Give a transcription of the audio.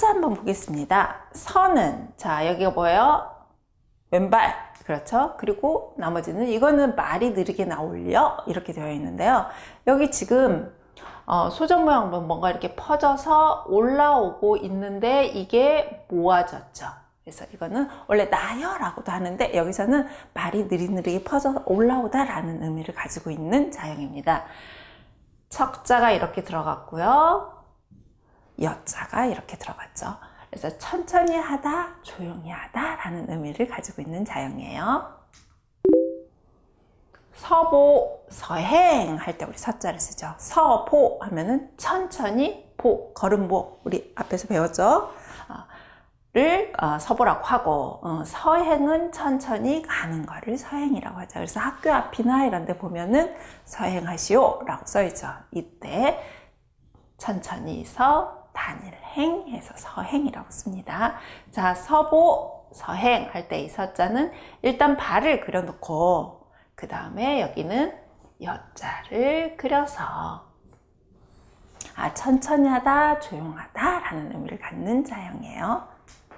보겠습니다. 서는 자 여기가 뭐예요? 왼발 그렇죠? 그리고 나머지는 이거는 말이 느리게 나올려 이렇게 되어 있는데요. 여기 지금 어, 소정 모양 뭔가 이렇게 퍼져서 올라오고 있는데 이게 모아졌죠. 그래서 이거는 원래 나여라고도 하는데 여기서는 말이 느리느리게 퍼져서 올라오다라는 의미를 가지고 있는 자형입니다. 척자가 이렇게 들어갔고요. 여자가 이렇게 들어갔죠. 그래서 천천히 하다, 조용히 하다 라는 의미를 가지고 있는 자형이에요. 서보, 서행 할 때 우리 서자를 쓰죠. 서보 하면은 천천히 보, 걸음보 우리 앞에서 배웠죠. 어, 를 어, 서보라고 하고 어, 서행은 천천히 가는 거를 서행이라고 하죠. 그래서 학교 앞이나 이런 데 보면은 서행하시오 라고 써있죠. 이때 천천히 서 단일행 해서 서행이라고 씁니다. 자, 서보, 서행 할 때 이 서자는 일단 발을 그려놓고 그 다음에 여기는 여자를 그려서 아, 천천히 하다, 조용하다 라는 의미를 갖는 자형이에요.